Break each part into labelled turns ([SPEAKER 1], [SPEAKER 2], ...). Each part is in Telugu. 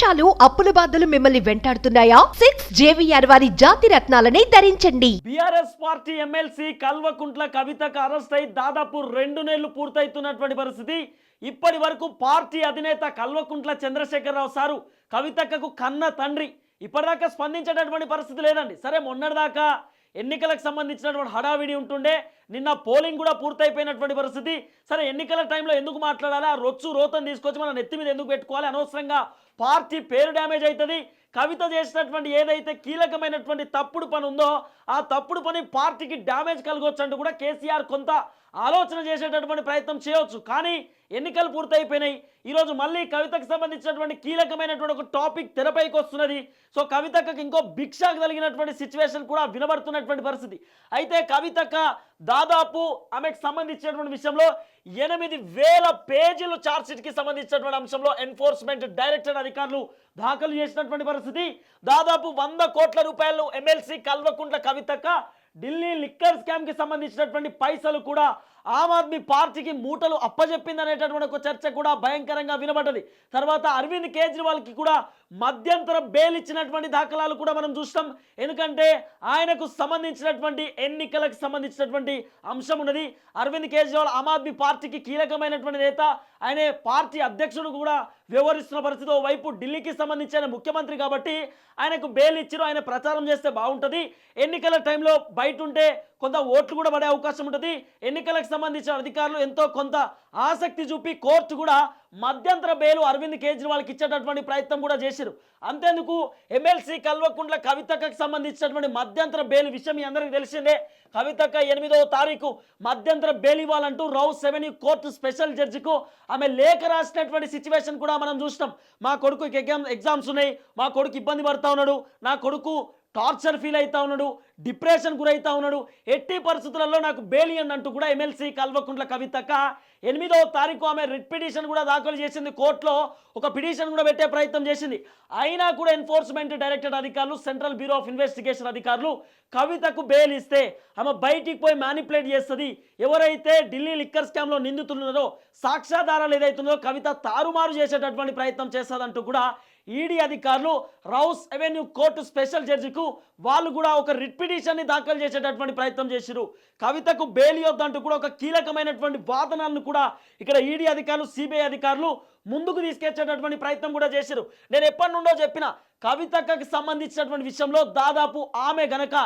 [SPEAKER 1] మోసాలు అప్పుల బాధలు మిమ్మల్ని వెంటాడుతున్నాయా? సిక్స్ జేవిఆర్ వారి జాతి రత్నాలని ధరించండి.
[SPEAKER 2] బీఆర్ఎస్ పార్టీ ఎమ్మెల్సీ కల్వకుంట్ల కవితకు అరెస్ట్ అయి దాదాపు రెండు నెలలు పూర్తయితున్నటువంటి పరిస్థితి. ఇప్పటి వరకు పార్టీ అధినేత కల్వకుంట్ల చంద్రశేఖరరావు సారు కవితక్కకు కన్న తండ్రి. ఇప్పటిదాకా స్పందించేటటువంటి పరిస్థితి లేదండి. సరే మొన్నటిదాకా ఎన్నికలకు సంబంధించినటువంటి హడావిడి ఉంటుండే. నిన్న పోలింగ్ కూడా పూర్తయిపోయినటువంటి పరిస్థితి. సరే ఎన్నికల టైంలో ఎందుకు మాట్లాడాలి? ఆ రొచ్చు రోతను తీసుకొచ్చి మన నెత్తి మీద ఎందుకు పెట్టుకోవాలి? అనవసరంగా పార్టీ పేరు డ్యామేజ్ అవుతుంది కవిత చేసినటువంటి ఏదైతే కీలకమైనటువంటి తప్పుడు పని ఉందో ఆ తప్పుడు పని పార్టీకి డ్యామేజ్ కలగవచ్చు అంటూ కూడా కేసీఆర్ కొంత ఆలోచన చేసేటటువంటి ప్రయత్నం చేయవచ్చు కానీ ఎన్నికలు పూర్తయిపోయినాయి. ఈరోజు మళ్ళీ కవితకు సంబంధించినటువంటి కీలకమైనటువంటి ఒక టాపిక్ తెరపైకి వస్తున్నది. సో కవితకు ఇంకో భిక్షకు కలిగినటువంటి సిచ్యువేషన్ కూడా వినబడుతున్నటువంటి పరిస్థితి. అయితే కవితక దాదాపు ఆమెకు సంబంధించినటువంటి విషయంలో ఎనిమిది వేల పేజీలు ఛార్జ్షీట్కి సంబంధించినటువంటి అంశంలో ఎన్ఫోర్స్మెంట్ డైరెక్టర్ అధికారులు దాఖలు చేసినటువంటి పరిస్థితి. దాదాపు వంద కోట్ల రూపాయలు ఎమ్మెల్సీ కల్వకుంట్ల కవితక్క ఢిల్లీ లిక్కర్ స్కామ్కి సంబంధించినటువంటి పైసలు కూడా ఆమ్ ఆద్మీ పార్టీకి మూటలు అప్పజెప్పింది అనేటటువంటి ఒక చర్చ కూడా భయంకరంగా వినబడ్డది. తర్వాత అరవింద్ కేజ్రీవాల్కి కూడా మధ్యంతర బెయిల్ ఇచ్చినటువంటి దాఖలాలు కూడా మనం చూస్తాం. ఎందుకంటే ఆయనకు సంబంధించినటువంటి ఎన్నికలకు సంబంధించినటువంటి అంశం ఉన్నది. అరవింద్ కేజ్రీవాల్ ఆమ్ ఆద్మీ పార్టీకి కీలకమైనటువంటి నేత. ఆయన పార్టీ అధ్యక్షుడు కూడా వ్యవహరిస్తున్న పరిస్థితి వైపు ఢిల్లీకి సంబంధించిన ముఖ్యమంత్రి కాబట్టి ఆయనకు బెయిల్ ఇచ్చిరు ఆయన ప్రచారం చేస్తే బాగుంటుంది. ఎన్నికల టైంలో బయట ఉంటే కొంత ఓట్లు కూడా పడే అవకాశం ఉంటుంది. ఎన్నికలకు సంబంధించిన అధికారులు ఎంతో కొంత ఆసక్తి చూపి కోర్టు కూడా మధ్యంతర బెయిల్ అరవింద్ కేజ్రీవాల్కి ఇచ్చేటటువంటి ప్రయత్నం కూడా చేశారు అంతేందుకు ఎమ్మెల్సీ కల్వకుంట్ల కవితకు సంబంధించినటువంటి మధ్యంతర బెయిల్ విషయం మీ అందరికీ తెలిసిందే. కవితక్క ఎనిమిదవ తారీఖు మధ్యంతర బెయిల్ ఇవ్వాలంటూ రౌస్ సెవెన్యూ కోర్టు స్పెషల్ జడ్జికు ఆమె లేఖ రాసినటువంటి సిచ్యువేషన్ కూడా మనం చూసినాం. మా కొడుకు ఎగ్జామ్స్ ఉన్నాయి. మా కొడుకు ఇబ్బంది పడతా ఉన్నాడు. నా కొడుకు టార్చర్ ఫీల్ అవుతా ఉన్నాడు డిప్రెషన్ గురవుతా ఉన్నాడు. ఎట్టి పరిస్థితులలో నాకు బేలియన్ అంటూ కూడా ఎమ్మెల్సీ కల్వకుంట్ల కవితక్క ఎనిమిదవ తారీఖు ఆమె రిట్ పిటిషన్ కూడా దాఖలు చేసింది కోర్టులో ఒక పిటిషన్ కూడా పెట్టే ప్రయత్నం చేసింది. అయినా కూడా ఎన్ఫోర్స్మెంట్ డైరెక్టర్ అధికారులు సెంట్రల్ బ్యూరో ఆఫ్ ఇన్వెస్టిగేషన్ అధికారులు కవితకు బెయిల్ ఇస్తే ఆమె బయటికి పోయి మ్యానిపులేట్ చేస్తుంది. ఎవరైతే ఢిల్లీ లిక్కర్ స్కామ్లో నిందితున్నారో సాక్ష్యాధారాలు ఏదైతుందో కవిత తారుమారు చేసేటటువంటి ప్రయత్నం చేస్తుందంటూ కూడా ఈడీ అధికారులు రౌస్ అవెన్యూ కోర్టు స్పెషల్ జడ్జికు వాళ్ళు కూడా ఒక రిట్ పిటిషన్ని దాఖలు చేసేటటువంటి ప్రయత్నం చేశారు కవితకు బెయిల్ వద్దంటూ కూడా ఒక కీలకమైనటువంటి వాదనలను కూడా ఇక్కడ ఈడీ అధికారులు సిబిఐ అధికారులు ముందుకు తీసుకొచ్చేటటువంటి ప్రయత్నం కూడా చేశారు నేను ఎప్పటి నుండో చెప్పిన కవితకు సంబంధించినటువంటి విషయంలో దాదాపు ఆమె గనక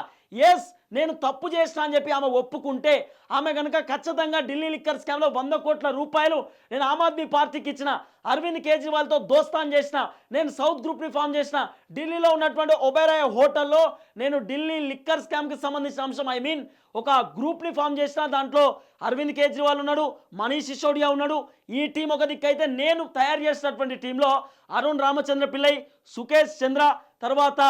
[SPEAKER 2] ఎస్ నేను తప్పు చేసిన అని చెప్పి ఆమె ఒప్పుకుంటే ఆమె కనుక ఖచ్చితంగా ఢిల్లీ లిక్కర్ స్కామ్లో వంద కోట్ల రూపాయలు నేను ఆమ్ ఆద్మీ పార్టీకి ఇచ్చిన అరవింద్ కేజ్రీవాల్తో దోస్తాన్ చేసిన నేను సౌత్ గ్రూప్ని ఫామ్ చేసిన ఢిల్లీలో ఉన్నటువంటి ఒబెరాయ్ హోటల్లో నేను ఢిల్లీ లిక్కర్ స్కామ్కి సంబంధించిన అంశం ఐ మీన్ ఒక గ్రూప్ని ఫామ్ చేసిన దాంట్లో అరవింద్ కేజ్రీవాల్ ఉన్నాడు మనీష్ సిసోడియా ఉన్నాడు. ఈ టీం ఒక దిక్కైతే నేను తయారు చేసినటువంటి టీంలో అరుణ్ రామచంద్ర పిల్లై సుకేష్ చంద్ర తర్వాత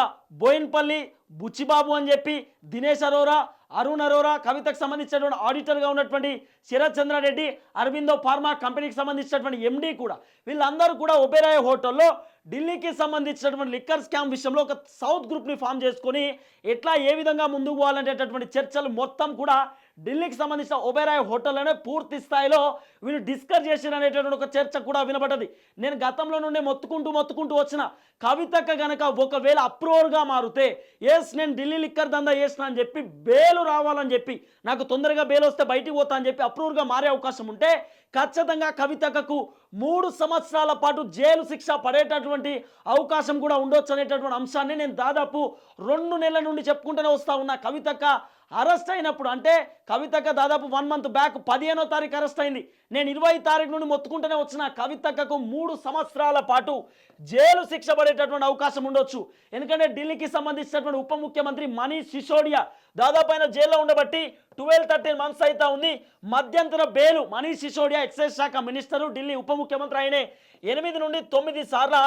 [SPEAKER 2] బోయిన్పల్లి బుచ్చిబాబు అని చెప్పి దినేష్ అరోరా అరుణ్ అరోరా కవితకు సంబంధించినటువంటి ఆడిటర్గా ఉన్నటువంటి శరత్ చంద్రారెడ్డి అరవిందో ఫార్మా కంపెనీకి సంబంధించినటువంటి ఎండీ కూడా. వీళ్ళందరూ కూడా ఒబెరాయ్ హోటల్లో ఢిల్లీకి సంబంధించినటువంటి లిక్కర్ స్కామ్ విషయంలో ఒక సౌత్ గ్రూప్ని ఫామ్ చేసుకొని ఎట్లా ఏ విధంగా ముందుకు పోవాలనేటటువంటి చర్చలు మొత్తం కూడా ఢిల్లీకి సంబంధించిన ఒబెరాయ్ హోటల్లోనే పూర్తి స్థాయిలో వీళ్ళు డిస్కస్ చేసిన అనేటటువంటి ఒక చర్చ కూడా వినబడ్డది. నేను గతంలో నుండే మొత్తుకుంటూ మొత్తుకుంటూ వచ్చిన కవితక్క గనక ఒకవేళ అప్రూవర్గా మారితే ఎస్ నేను ఢిల్లీ లిక్కర్ దందా చేసిన అని చెప్పి బేలు రావాలని చెప్పి నాకు తొందరగా బేలు వస్తే బయటికి పోతా అని చెప్పి అప్రూవర్గా మారే అవకాశం ఉంటే ఖచ్చితంగా కవితకకు మూడు సంవత్సరాల పాటు జైలు శిక్ష పడేటటువంటి అవకాశం కూడా ఉండొచ్చు అనేటటువంటి అంశాన్ని నేను దాదాపు రెండు నెలల నుండి చెప్పుకుంటూనే వస్తా ఉన్నా. కవితక్క అరెస్ట్ అయినప్పుడు అంటే కవితక్క దాదాపు వన్ మంత్ బ్యాక్ పదిహేనో తారీఖు అరెస్ట్ అయింది. నేను ఇరవై తారీఖు నుండి మొత్తుకుంటూనే వచ్చిన కవితక్కకు మూడు సంవత్సరాల పాటు జైలు శిక్ష పడేటటువంటి అవకాశం ఉండొచ్చు. ఎందుకంటే ఢిల్లీకి సంబంధించినటువంటి ఉప ముఖ్యమంత్రి మనీష్ సిసోడియా దాదాపు ఆయన జైల్లో ఉండబట్టి ట్వెల్వ్ థర్టీన్ మంత్స్ అయితే ఉంది. మధ్యంతర బెయిల్ మనీష్ సిసోడియా ఎక్సైజ్ శాఖ మినిస్టరు ఢిల్లీ ఉప ముఖ్యమంత్రి ఆయనే. ఎనిమిది నుండి తొమ్మిది సార్ల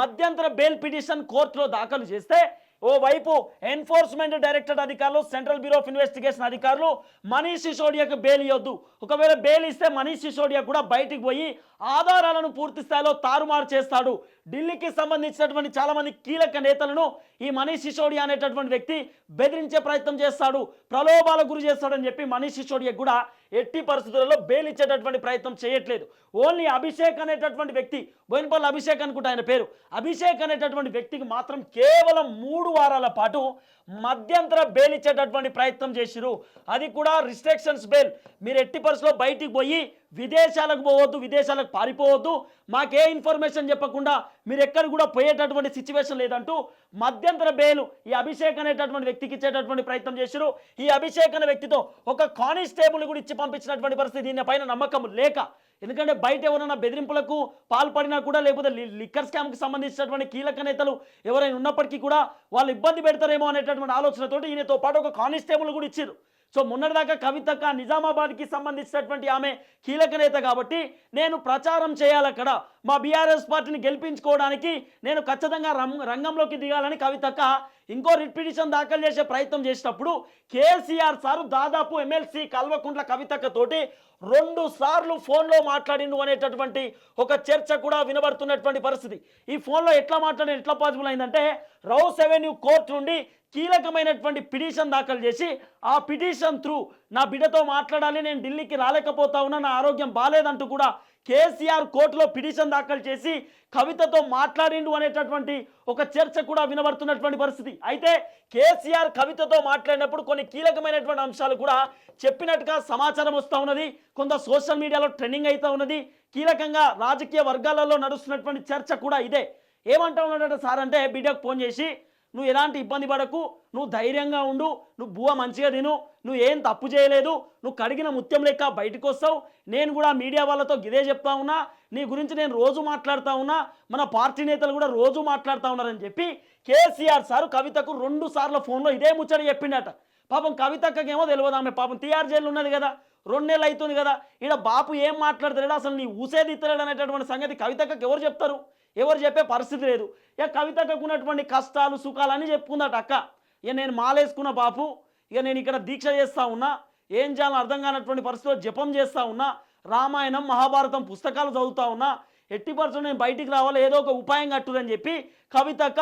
[SPEAKER 2] మధ్యంతర బెయిల్ పిటిషన్ కోర్టులో దాఖలు చేస్తే ఓవైపు ఎన్ఫోర్స్మెంట్ డైరెక్టర్ అధికారులు సెంట్రల్ బ్యూరో ఆఫ్ ఇన్వెస్టిగేషన్ అధికారులు మనీష్ సిసోడియాకు బెయిల్ ఇవ్వద్దు ఒకవేళ బెయిల్ ఇస్తే మనీష్ సిసోడియా కూడా బయటికి పోయి ఆధారాలను పూర్తి స్థాయిలో తారుమారు చేస్తాడు. ఢిల్లీకి సంబంధించినటువంటి చాలామంది కీలక నేతలను ఈ మనీష్ సిసోడియా అనేటటువంటి వ్యక్తి బెదిరించే ప్రయత్నం చేస్తాడు. ప్రలోభాలకు గురి చేస్తాడని చెప్పి మనీష్ సిసోడియా కూడా ఎట్టి పరిస్థితులలో బెయిల్ ఇచ్చేటటువంటి ప్రయత్నం చేయట్లేదు. ఓన్లీ అభిషేక్ అనేటటువంటి వ్యక్తి బోయినపల్లి అభిషేక్ అనుకుంటా ఆయన పేరు. అభిషేక్ అనేటటువంటి వ్యక్తికి మాత్రం కేవలం మూడు వారాల పాటు మధ్యంతర బెయిల్ ఇచ్చేటటువంటి ప్రయత్నం చేసిరు అది కూడా రిస్ట్రిక్షన్స్ బెయిల్ మీరు ఎట్టి పరిస్థితుల్లో బయటికి పోయి విదేశాలకు పోవద్దు విదేశాలకు పారిపోవద్దు. మాకే ఇన్ఫర్మేషన్ చెప్పకుండా మీరు ఎక్కడ కూడా పోయేటటువంటి సిచ్యువేషన్ లేదంటూ మధ్యంతర బెయిల్ ఈ అభిషేక్ అనేటటువంటి వ్యక్తికి ఇచ్చేటటువంటి ప్రయత్నం చేశారు ఈ అభిషేక్ అనే వ్యక్తితో ఒక కానిస్టేబుల్ కూడా ఇచ్చి పంపించినటువంటి పరిస్థితి దీని పైన నమ్మకం లేక. ఎందుకంటే బయట ఎవరైనా బెదిరింపులకు పాల్పడినా కూడా లేకపోతే లిక్కర్ స్కామ్కి సంబంధించినటువంటి కీలక నేతలు ఎవరైనా ఉన్నప్పటికీ కూడా వాళ్ళు ఇబ్బంది పెడతారేమో అనేటటువంటి ఆలోచనతోటి ఈయనతో పాటు ఒక కానిస్టేబుల్ కూడా ఇచ్చారు సో మొన్నటిదాకా కవితక్క నిజామాబాద్కి సంబంధించినటువంటి ఆమె కీలక నేత కాబట్టి నేను ప్రచారం చేయాలి అక్కడ. మా బీఆర్ఎస్ పార్టీని గెలిపించుకోవడానికి నేను ఖచ్చితంగా రం- రంగంలోకి దిగాలని కవితక్క ఇంకో రిపిటిషన్ దాఖలు చేసే ప్రయత్నం చేసినప్పుడు కేసీఆర్ సారు దాదాపు ఎమ్మెల్సీ కల్వకుంట్ల కవితక్కతోటి రెండు సార్లు ఫోన్లో మాట్లాడిండు అనేటటువంటి ఒక చర్చ కూడా వినబడుతున్నటువంటి పరిస్థితి. ఈ ఫోన్లో ఎట్లా మాట్లాడి ఎట్లా పాసిబుల్ అయిందంటే రౌస్ అవెన్యూ కోర్టు నుండి కీలకమైనటువంటి పిటిషన్ దాఖలు చేసి ఆ పిటిషన్ త్రూ నా బిడ్డతో మాట్లాడాలి నేను ఢిల్లీకి రాలేకపోతా ఉన్నా నా ఆరోగ్యం బాగాలేదంటూ కూడా కేసీఆర్ కోర్టులో పిటిషన్ దాఖలు చేసి కవితతో మాట్లాడిండు అనేటటువంటి ఒక చర్చ కూడా వినబడుతున్నటువంటి పరిస్థితి. అయితే కేసీఆర్ కవితతో మాట్లాడినప్పుడు కొన్ని కీలకమైనటువంటి అంశాలు కూడా చెప్పినట్టుగా సమాచారం వస్తూ ఉన్నది. కొంత సోషల్ మీడియాలో ట్రెండింగ్ అవుతూ ఉన్నది. కీలకంగా రాజకీయ వర్గాలలో నడుస్తున్నటువంటి చర్చ కూడా ఇదే. ఏమంటా ఉన్నాడంటే సార్ అంటే బిడ్డకు ఫోన్ చేసి నువ్వు ఎలాంటి ఇబ్బంది పడకు నువ్వు ధైర్యంగా ఉండు నువ్వు బువ్వ మంచిగా తిను నువ్వు ఏం తప్పు చేయలేదు నువ్వు కడిగిన ముత్యం లెక్క బయటకు వస్తావు నేను కూడా మీడియా వాళ్ళతో గిదే చెప్తా ఉన్నా నీ గురించి నేను రోజు మాట్లాడుతూ ఉన్నా మన పార్టీ నేతలు కూడా రోజు మాట్లాడుతూ ఉన్నారని చెప్పి కేసీఆర్ సార్ కవితకు రెండు సార్లు ఫోన్లో ఇదే ముచ్చట చెప్పిండట. పాపం కవితక్కకేమో తెలియదు ఆమె పాపం టీఆర్ జైలు ఉన్నది కదా రెండు నెలలు అవుతుంది కదా ఇక్కడ బాపు ఏం మాట్లాడతాడు అసలు నీ ఊసేది ఇత్తలేడు అనేటటువంటి సంగతి కవితక్కకి ఎవరు చెప్తారు? ఎవరు చెప్పే పరిస్థితి లేదు. ఇక కవితకు ఉన్నటువంటి కష్టాలు సుఖాలు అని చెప్పుకుందట అక్క. ఇక నేను మాలేసుకున్న బాపు ఇక నేను ఇక్కడ దీక్ష చేస్తా ఉన్నా ఏం చేయాలో అర్థం కానటువంటి పరిస్థితిలో జపం చేస్తా ఉన్నా రామాయణం మహాభారతం పుస్తకాలు చదువుతా ఉన్నా ఎట్టి పరిస్థితుల్లో నేను బయటికి రావాలి ఏదో ఒక ఉపాయం కట్టుదని చెప్పి కవితక్క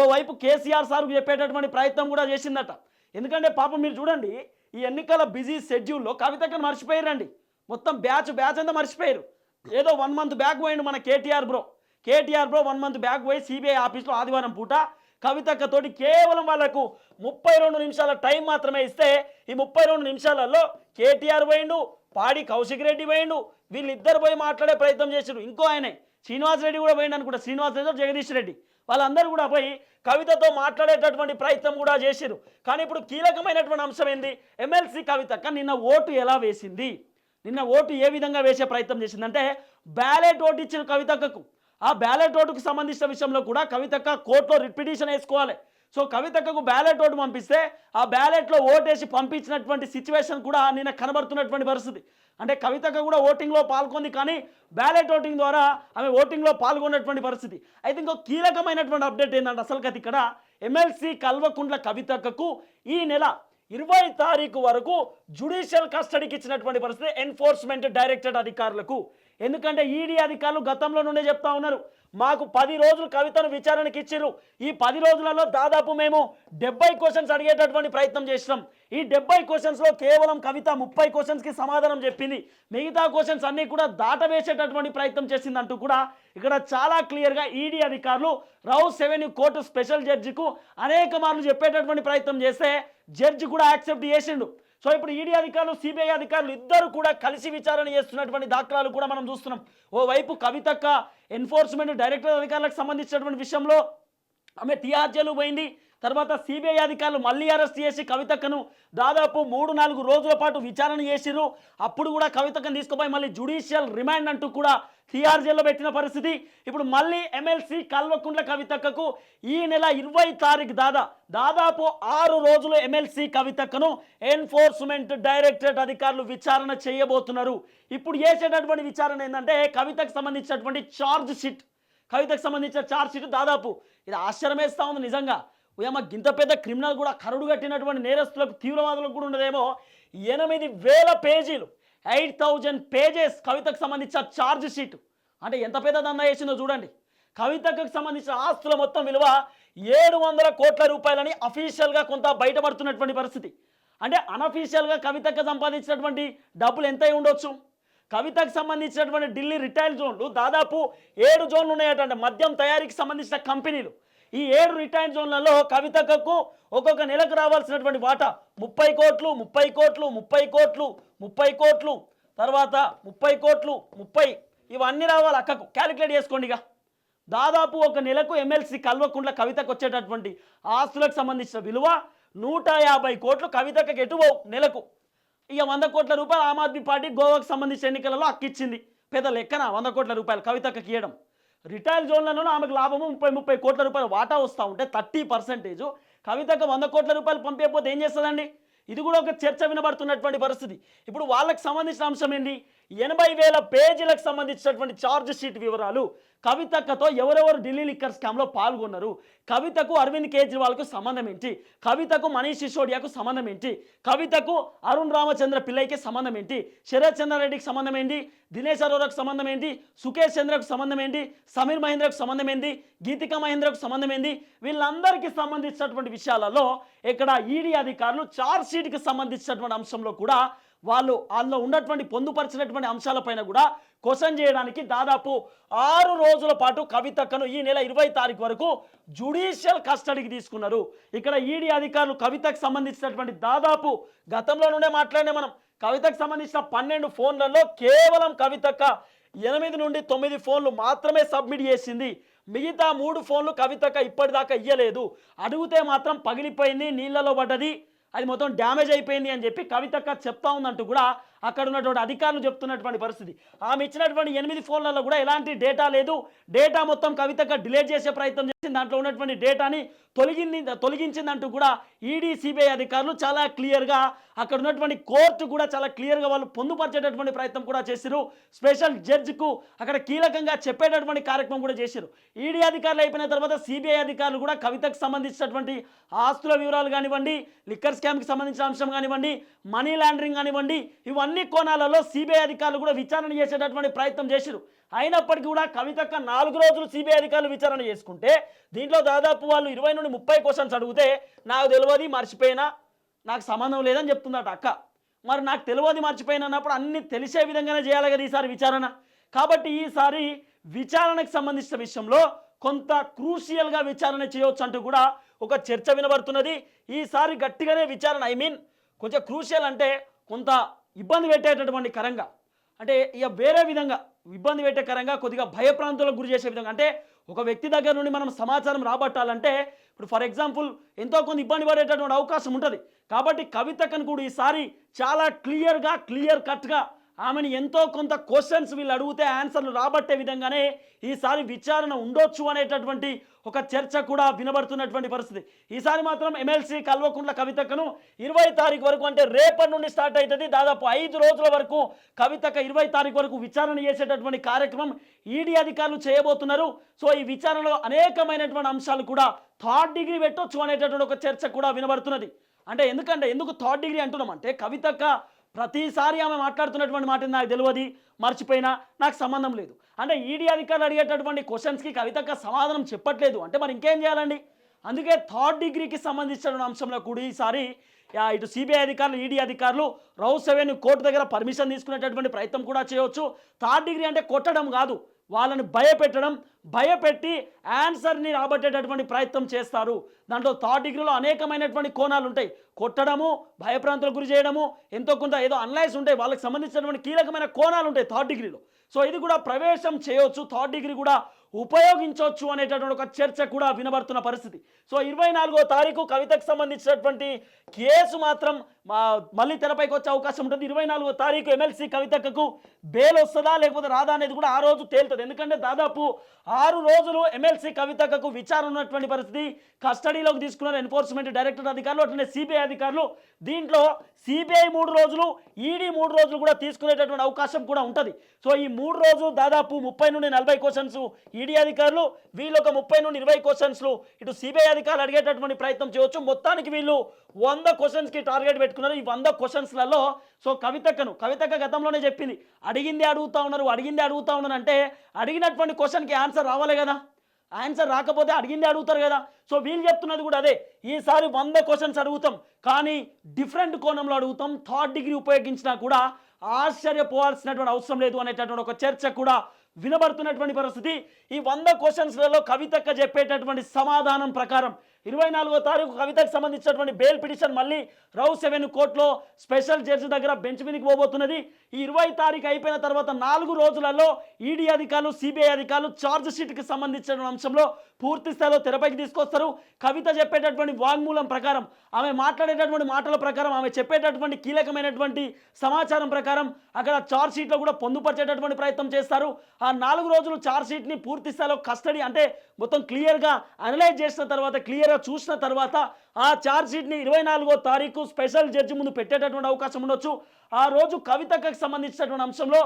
[SPEAKER 2] ఓవైపు కేసీఆర్ సార్కు చెప్పేటటువంటి ప్రయత్నం కూడా చేసిందట. ఎందుకంటే పాపం మీరు చూడండి ఈ ఎన్నికల బిజీ షెడ్యూల్లో కవితక్కను మర్చిపోయారండి మొత్తం బ్యాచ్ బ్యాచ్ అంతా మర్చిపోయారు ఏదో వన్ మంత్ బ్యాక్ పోయిండు మన KTR bro. KTR bro one month back CBI CBI ఆఫీస్లో ఆదివారం పూట కవితక్కతోటి కేవలం వాళ్ళకు ముప్పై రెండు నిమిషాల టైం మాత్రమే ఇస్తే ఈ ముప్పై రెండు నిమిషాలలో కేటీఆర్ పోయిండు పాడి కౌశిక్ రెడ్డి పోయిండు వీళ్ళిద్దరు పోయి మాట్లాడే ప్రయత్నం చేసారు ఇంకో ఆయనే శ్రీనివాస్ రెడ్డి కూడా పోయిండు అనుకుంటా. శ్రీనివాస్ రెడ్డి జగదీష్ రెడ్డి. వాళ్ళందరూ కూడా పోయి కవితతో మాట్లాడేటటువంటి ప్రయత్నం కూడా చేశారు కానీ ఇప్పుడు కీలకమైనటువంటి అంశం ఏంది? ఎమ్మెల్సీ కవితక్క నిన్న ఓటు ఎలా వేసింది? నిన్న ఓటు ఏ విధంగా వేసే ప్రయత్నం చేసిందంటే బ్యాలెట్ ఓటు ఇచ్చిన కవితక్కకు. ఆ బ్యాలెట్ ఓటుకు సంబంధించిన విషయంలో కూడా కవితక్క కోర్టులో రిట్ వేసుకోవాలి. సో కవితక్కకు బ్యాలెట్ ఓటు పంపిస్తే ఆ బ్యాలెట్లో ఓటేసి పంపించినటువంటి సిచ్యువేషన్ కూడా నిన్న కనబడుతున్నటువంటి పరిస్థితి. అంటే కవితక్క కూడా ఓటింగ్లో పాల్గొంది కానీ బ్యాలెట్ ఓటింగ్ ద్వారా ఆమె ఓటింగ్లో పాల్గొన్నటువంటి పరిస్థితి. అయితే ఇంకో కీలకమైనటువంటి అప్డేట్ ఏంటంటే అసలు కథ ఇక్కడ ఎమ్మెల్సీ కల్వకుంట్ల కవితక్కకు ఈ నెల ఇరవై తారీఖు వరకు జుడిషియల్ కస్టడీకి ఇచ్చినటువంటి పరిస్థితి. ఎన్ఫోర్స్మెంట్ డైరెక్టరేట్ అధికారులకు ఎందుకంటే ఈడీ అధికారులు గతంలో నుండే చెప్తా ఉన్నారు. మాకు పది రోజులు కవితను విచారణకి ఇచ్చిర్రు. ఈ పది రోజులలో దాదాపు మేము డెబ్బై క్వశ్చన్స్ అడిగేటటువంటి ప్రయత్నం చేసినాం. ఈ డెబ్బై క్వశ్చన్స్లో కేవలం కవిత ముప్పై క్వశ్చన్స్కి సమాధానం చెప్పింది. మిగతా క్వశ్చన్స్ అన్నీ కూడా దాటవేసేటటువంటి ప్రయత్నం చేసిందంటూ కూడా ఇక్కడ చాలా క్లియర్గా ఈడీ అధికారులు రౌస్ సెవెన్యూ కోర్టు స్పెషల్ జడ్జికు అనేక మార్లు చెప్పేటటువంటి ప్రయత్నం చేస్తే జడ్జి కూడా యాక్సెప్ట్ చేసిండు. సో ఇప్పుడు ఈడీ అధికారులు సిబిఐ అధికారులు ఇద్దరు కూడా కలిసి విచారణ చేస్తున్నటువంటి దాఖలాలు కూడా మనం చూస్తున్నాం. ఓవైపు కవితక్క ఎన్ఫోర్స్మెంట్ డైరెక్టర్ అధికారులకు సంబంధించినటువంటి విషయంలో ఆమె తిహార్ పోయింది. తర్వాత సిబిఐ అధికారులు మళ్ళీ అరెస్ట్ చేసి కవితక్కను దాదాపు మూడు నాలుగు రోజుల పాటు విచారణ చేసిరు అప్పుడు కూడా కవితక్కను తీసుకుపోయి మళ్ళీ జుడిషియల్ రిమాండ్ అంటూ కూడా తిహార్ జైల్లో పెట్టిన పరిస్థితి. ఇప్పుడు మళ్ళీ ఎమ్మెల్సీ కల్వకుంట్ల కవితక్కకు ఈ నెల ఇరవై తారీఖు దాదా దాదాపు ఆరు రోజులు ఎమ్మెల్సీ కవితక్కను ఎన్ఫోర్స్మెంట్ డైరెక్టరేట్ అధికారులు విచారణ చేయబోతున్నారు. ఇప్పుడు చేసేటటువంటి విచారణ ఏంటంటే కవితకు సంబంధించినటువంటి ఛార్జ్ షీట్ కవితకు సంబంధించిన ఛార్జ్ షీట్ దాదాపు ఇది ఆశ్చర్యమేస్తూ ఉంది నిజంగా. ఏమో గింత పెద్ద క్రిమినల్ కూడా కరుడు కట్టినటువంటి నేరస్తులకు తీవ్రవాదులకు కూడా ఉండదేమో ఎనిమిది వేల పేజీలు ఎయిట్ థౌజండ్ పేజెస్ కవితకు సంబంధించిన ఛార్జ్ షీట్ అంటే ఎంత పెద్ద దందా వేసిందో చూడండి. కవితకు సంబంధించిన ఆస్తుల మొత్తం విలువ ఏడు వందల కోట్ల రూపాయలని అఫీషియల్గా కొంత బయటపడుతున్నటువంటి పరిస్థితి. అంటే అనఫీషియల్గా కవితకు సంపాదించినటువంటి డబ్బులు ఎంత ఉండొచ్చు? కవితకు సంబంధించినటువంటి ఢిల్లీ రిటైల్ జోన్లు దాదాపు ఏడు జోన్లు ఉన్నాయట అంటే మద్యం తయారీకి సంబంధించిన కంపెనీలు. ఈ ఏడు రిటైల్ జోన్లలో కవితకకు ఒక్కొక్క నెలకు రావాల్సినటువంటి వాటా? ముప్పై కోట్లు ముప్పై కోట్లు ముప్పై కోట్లు ముప్పై కోట్లు. తర్వాత ముప్పై కోట్లు ముప్పై. ఇవన్నీ రావాలి అక్కకు. క్యాలిక్యులేట్ చేసుకోండి ఇక. దాదాపు ఒక నెలకు ఎమ్మెల్సీ కల్వకుంట్ల కవితకు వచ్చేటటువంటి ఆస్తులకు సంబంధించిన విలువ నూట యాభై కోట్లు కవితకు ఎటువో నెలకు. ఇక వంద కోట్ల రూపాయలు ఆమ్ ఆద్మీ పార్టీ గోవాకు సంబంధించిన ఎన్నికలలో అక్కిచ్చింది పెద్ద లెక్కన? వంద కోట్ల రూపాయలు కవితకు ఇవ్వడం రిటైల్ జోన్లలోనూ ఆమెకు లాభము ముప్పై ముప్పై కోట్ల రూపాయలు వాటా వస్తూ ఉంటే థర్టీ పర్సెంటేజ్. కవితకు వంద కోట్ల రూపాయలు పంపేపోతే ఏం చేస్తుందండి? ఇది కూడా ఒక చర్చ వినబడుతున్నటువంటి పరిస్థితి. ఇప్పుడు వాళ్ళకి సంబంధించిన అంశం ఏంటి? ఎనభై వేల పేజీలకు సంబంధించినటువంటి ఛార్జ్ షీట్ వివరాలు కవితక్కతో ఎవరెవరు ఢిల్లీ లిక్కర్ స్కామ్లో పాల్గొన్నారు? కవితకు అరవింద్ కేజ్రీవాల్కు సంబంధం ఏంటి? కవితకు మనీష్ సిసోడియాకు సంబంధం ఏంటి? కవితకు అరుణ్ రామచంద్ర పిల్లైకి సంబంధం ఏంటి? శరత్ చంద్రారెడ్డికి సంబంధం ఏంటి? దినేష్ అరోరాకు సంబంధం ఏంటి? సుకేష్ చంద్రకు సంబంధం ఏంటి? సమీర్ మహేంద్రకు సంబంధం ఏంటి? గీతికా మహేంద్రకు సంబంధం ఏంటి? వీళ్ళందరికీ సంబంధించినటువంటి విషయాలలో ఇక్కడ ఈడీ అధికారులు చార్జ్ షీట్కి సంబంధించినటువంటి అంశంలో కూడా వాళ్ళు వాళ్ళు ఉన్నటువంటి పొందుపరిచినటువంటి అంశాలపైన కూడా క్వశ్చన్ చేయడానికి దాదాపు ఆరు రోజుల పాటు కవితక్కను ఈ నెల ఇరవై తారీఖు వరకు జుడిషియల్ కస్టడీకి తీసుకున్నారు. ఇక్కడ ఈడీ అధికారులు కవితకు సంబంధించినటువంటి దాదాపు గతంలో నుండే మాట్లాడిన మనం. కవితకు సంబంధించిన పన్నెండు ఫోన్లలో కేవలం కవితక్క ఎనిమిది నుండి తొమ్మిది ఫోన్లు మాత్రమే సబ్మిట్ చేసింది. మిగతా మూడు ఫోన్లు కవితక్క ఇప్పటిదాకా ఇయ్యలేదు. అడిగితే మాత్రం పగిలిపోయింది నీళ్ళలో పడ్డది. అది మొత్తం డ్యామేజ్ అయిపోయింది అని చెప్పి కవితక్క చెప్తా ఉందంటూ కూడా అక్కడ ఉన్నటువంటి అధికారులు చెప్తున్నటువంటి పరిస్థితి. ఆమె ఇచ్చినటువంటి ఎనిమిది ఫోన్లలో కూడా ఎలాంటి డేటా లేదు. డేటా మొత్తం కవితగా డిలేట్ చేసే ప్రయత్నం చేసింది దాంట్లో ఉన్నటువంటి డేటాని తొలగింది తొలగించిందంటూ కూడా ఈడీ సిబిఐ అధికారులు చాలా క్లియర్గా అక్కడ ఉన్నటువంటి కోర్టు కూడా చాలా క్లియర్గా వాళ్ళు పొందుపరిచేటటువంటి ప్రయత్నం కూడా చేశారు స్పెషల్ జడ్జికు అక్కడ కీలకంగా చెప్పేటటువంటి కార్యక్రమం కూడా చేశారు ఈడీ అధికారులు అయిపోయిన తర్వాత సిబిఐ అధికారులు కూడా కవితకు సంబంధించినటువంటి ఆస్తుల వివరాలు కానివ్వండి లిక్కర్ స్కామ్కి సంబంధించిన అంశం కానివ్వండి మనీ లాండరింగ్ కానివ్వండి ఇవన్నీ కోణాలలో సిబిఐ అధికారులు కూడా విచారణ చేసేటటువంటి ప్రయత్నం చేశారు అయినప్పటికీ కూడా కవితక్క నాలుగు రోజులు సిబిఐ అధికారులు విచారణ చేసుకుంటే దీంట్లో దాదాపు వాళ్ళు ఇరవై నుండి ముప్పై క్వశ్చన్స్ అడిగితే నాకు తెలియదు మర్చిపోయినా నాకు సంబంధం లేదని చెప్తుందట అక్క. మరి నాకు తెలియదు మర్చిపోయిన అన్నప్పుడు అన్ని తెలిసే విధంగానే చేయాలి కదా ఈసారి విచారణ. కాబట్టి ఈసారి విచారణకు సంబంధించిన విషయంలో కొంత క్రూషియల్గా విచారణ చేయవచ్చు అంటూ కూడా ఒక చర్చ వినబడుతున్నది. ఈసారి గట్టిగానే విచారణ ఐ మీన్ కొంచెం క్రూషియల్ అంటే కొంత ఇబ్బంది పెట్టేటటువంటి కరంగా. అంటే ఇక వేరే విధంగా ఇబ్బంది పెట్టే కరంగా కొద్దిగా భయప్రాంతాలకు గురి చేసే విధంగా. అంటే ఒక వ్యక్తి దగ్గర నుండి మనం సమాచారం రాబట్టాలంటే ఇప్పుడు ఫర్ ఎగ్జాంపుల్ ఎంతో కొంత ఇబ్బంది పడేటటువంటి అవకాశం ఉంటుంది. కాబట్టి కవితకను కూడా ఈసారి చాలా క్లియర్గా క్లియర్ కట్గా ఆమెను ఎంతో కొంత క్వశ్చన్స్ వీళ్ళు అడిగితే ఆన్సర్లు రాబట్టే విధంగానే ఈసారి విచారణ ఉండొచ్చు అనేటటువంటి ఒక చర్చ కూడా వినబడుతున్నటువంటి పరిస్థితి. ఈసారి మాత్రం ఎమ్మెల్సీ కల్వకుంట్ల కవితకను ఇరవై తారీఖు వరకు అంటే రేపటి నుండి స్టార్ట్ అవుతుంది దాదాపు ఐదు రోజుల వరకు కవితక ఇరవై తారీఖు వరకు విచారణ చేసేటటువంటి కార్యక్రమం ఈడీ అధికారులు చేయబోతున్నారు. సో ఈ విచారణలో అనేకమైనటువంటి అంశాలు కూడా థర్డ్ డిగ్రీ పెట్టొచ్చు అనేటటువంటి ఒక చర్చ కూడా వినబడుతున్నది. అంటే ఎందుకంటే ఎందుకు థర్డ్ డిగ్రీ అంటున్నాం అంటే కవితక్క ప్రతిసారి ఆమె మాట్లాడుతున్నటువంటి మాట నాకు తెలియదు మర్చిపోయినా నాకు సంబంధం లేదు. అంటే ఈడీ అధికారులు అడిగేటటువంటి క్వశ్చన్స్కి కవితక్క సమాధానం చెప్పట్లేదు. అంటే మరి ఇంకేం చేయాలండి? అందుకే థర్డ్ డిగ్రీకి సంబంధించిన అంశంలో కూడా ఈసారి ఇటు సిబిఐ అధికారులు ఈడీ అధికారులు రౌ సెవెన్ కోర్టు దగ్గర పర్మిషన్ తీసుకునేటటువంటి ప్రయత్నం కూడా చేయవచ్చు థర్డ్ డిగ్రీ అంటే కొట్టడం కాదు. వాళ్ళని భయపెట్టడం భయపెట్టి ఆన్సర్ని రాబట్టేటటువంటి ప్రయత్నం చేస్తారు. దాంట్లో థర్డ్ డిగ్రీలో అనేకమైనటువంటి కోణాలు ఉంటాయి కొట్టడము భయప్రాంతాలకు గురి చేయడము ఎంతో కొంత ఏదో అన్లైస్ ఉంటాయి. వాళ్ళకి సంబంధించినటువంటి కీలకమైన కోణాలు ఉంటాయి థర్డ్ డిగ్రీలో. సో ఇది కూడా ప్రవేశం చేయొచ్చు. థర్డ్ డిగ్రీ కూడా ఉపయోగించవచ్చు అనేటటువంటి ఒక చర్చ కూడా వినబడుతున్న పరిస్థితి. సో ఇరవై నాలుగో తారీఖు కవితకు సంబంధించినటువంటి కేసు మాత్రం మళ్ళీ తెరపైకి వచ్చే అవకాశం ఉంటుంది. ఇరవై నాలుగో తారీఖు ఎమ్మెల్సీ కవితకు బెయిల్ వస్తుందా లేకపోతే రాదా అనేది కూడా ఆ రోజు తేలుతుంది. ఎందుకంటే దాదాపు ఆరు రోజులు ఎమ్మెల్సీ కవితకు విచారణ ఉన్నటువంటి పరిస్థితి. కస్టడీలోకి తీసుకున్నారు ఎన్ఫోర్స్మెంట్ డైరెక్టర్ అధికారులు అట్లనే సిబిఐ అధికారులు. దీంట్లో సిబిఐ మూడు రోజులు ఈడీ మూడు రోజులు కూడా తీసుకునేటటువంటి అవకాశం కూడా ఉంటుంది. సో ఈ మూడు రోజులు దాదాపు ముప్పై నుండి నలభై క్వశ్చన్స్ ఈడీ ఈడీ అధికారులు వీళ్ళు ఒక ముప్పై నుండి ఇరవై క్వశ్చన్స్లు. ఇటు సిబిఐ అధికారులు అడిగేటటువంటి ప్రయత్నం చేయవచ్చు మొత్తానికి వీళ్ళు వంద క్వశ్చన్స్కి టార్గెట్ పెట్టుకున్నారు. ఈ వంద క్వశ్చన్స్లలో సో కవితక్కను కవితక్క గతంలోనే చెప్పింది. అడిగింది అడుగుతా ఉన్నారు అడిగింది అడుగుతా ఉన్నారు అంటే అడిగినటువంటి క్వశ్చన్కి ఆన్సర్ రావాలి కదా. ఆన్సర్ రాకపోతే అడిగింది అడుగుతారు కదా. సో వీళ్ళు చెప్తున్నది కూడా అదే. ఈసారి వంద క్వశ్చన్స్ అడుగుతాం. కానీ డిఫరెంట్ కోణంలో అడుగుతాం. థర్డ్ డిగ్రీ ఉపయోగించినా కూడా ఆశ్చర్యపోవాల్సినటువంటి అవసరం లేదు అనేటటువంటి ఒక చర్చ కూడా వినబడుతున్నటువంటి పరిస్థితి. ఈ వంద క్వశ్చన్స్లలో కవితక్క చెప్పేటటువంటి సమాధానం ప్రకారం ఇరవై నాలుగో తారీఖు కవితకు సంబంధించినటువంటి బెయిల్ పిటిషన్ మళ్ళీ రౌ సెవెన్ కోర్టులో స్పెషల్ జడ్జి దగ్గర బెంచ్ మీదకి పోబోతున్నది. ఈ ఇరవై తారీఖు అయిపోయిన తర్వాత నాలుగు రోజులలో ఈడీ అధికారులు సిబిఐ అధికారులు ఛార్జ్ షీట్కి సంబంధించిన అంశంలో పూర్తి స్థాయిలో తెరపైకి తీసుకొస్తారు. కవిత చెప్పేటటువంటి వాంగ్మూలం ప్రకారం ఆమె మాట్లాడేటటువంటి మాటల ప్రకారం ఆమె చెప్పేటటువంటి కీలకమైనటువంటి సమాచారం ప్రకారం అక్కడ ఛార్జ్ షీట్లో కూడా పొందుపరిచేటటువంటి ప్రయత్నం చేస్తారు. ఆ నాలుగు రోజులు ఛార్జ్ షీట్ని పూర్తి స్థాయిలో కస్టడీ అంటే మొత్తం క్లియర్గా అనలైజ్ చేసిన తర్వాత క్లియర్ చూసిన తర్వాత ఆ ఛార్జ్షీట్ని ఇరవై నాలుగో తారీఖు స్పెషల్ జడ్జి ముందు పెట్టేటటువంటి అవకాశం ఉండొచ్చు. ఆ రోజు కవితకు సంబంధించినటువంటి అంశంలో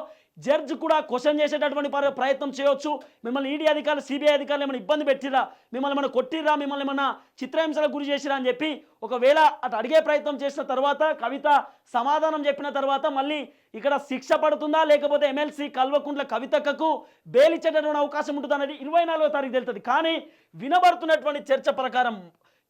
[SPEAKER 2] జడ్జి కూడా క్వశ్చన్ చేసేటటువంటి ప్రయత్నం చేయొచ్చు. మిమ్మల్ని ఈడీ అధికారులు సిబిఐ అధికారులు ఏమైనా ఇబ్బంది పెట్టిరా మిమ్మల్ని ఏమైనా కొట్టిరా మిమ్మల్ని ఏమైనా చిత్రహింసలకు గురి చేసిరా అని చెప్పి ఒకవేళ అటు అడిగే ప్రయత్నం చేసిన తర్వాత కవిత సమాధానం చెప్పిన తర్వాత మళ్ళీ ఇక్కడ శిక్ష పడుతుందా? లేకపోతే ఎమ్మెల్సీ కల్వకుంట్ల కవితకు బెయిల్ ఇచ్చేటటువంటి అవకాశం ఉంటుంది అనేది ఇరవై నాలుగో తారీఖు తెలుస్తుంది. కానీ వినబడుతున్నటువంటి చర్చ ప్రకారం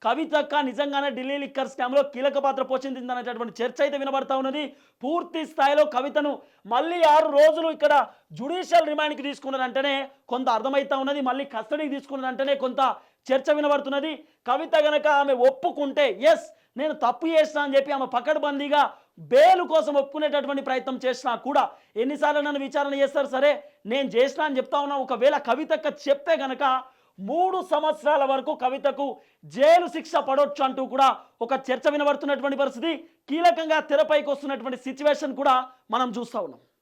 [SPEAKER 2] కవితక్క నిజంగానే ఢిల్లీ లిక్కర్ స్కామ్లో కీలక పాత్ర పోషించిందనేటటువంటి చర్చ అయితే వినబడతా ఉన్నది. పూర్తి స్థాయిలో కవితను మళ్ళీ ఆరు రోజులు ఇక్కడ జుడిషియల్ రిమాండ్కి తీసుకున్నారంటేనే కొంత అర్థమవుతా ఉన్నది. మళ్ళీ కస్టడీకి తీసుకున్నారంటేనే కొంత చర్చ వినబడుతున్నది. కవిత గనక ఆమె ఒప్పుకుంటే ఎస్ నేను తప్పు చేసినా అని చెప్పి ఆమె పకడ్బందీగా బేలు కోసం ఒప్పుకునేటటువంటి ప్రయత్నం చేసినా కూడా ఎన్నిసార్లు నన్ను విచారణ చేస్తారు. సరే నేను చేసినా అని చెప్తా ఉన్నా. ఒకవేళ కవితక్క చెప్తే గనక మూడు సంవత్సరాల వరకు కవితకు జైలు శిక్ష పడవచ్చు అంటూ కూడా ఒక చర్చ వినబడుతున్నటువంటి పరిస్థితి. కీలకంగా తెరపైకి వస్తున్నటువంటి సిచ్యువేషన్ కూడా మనం చూస్తా ఉన్నాం.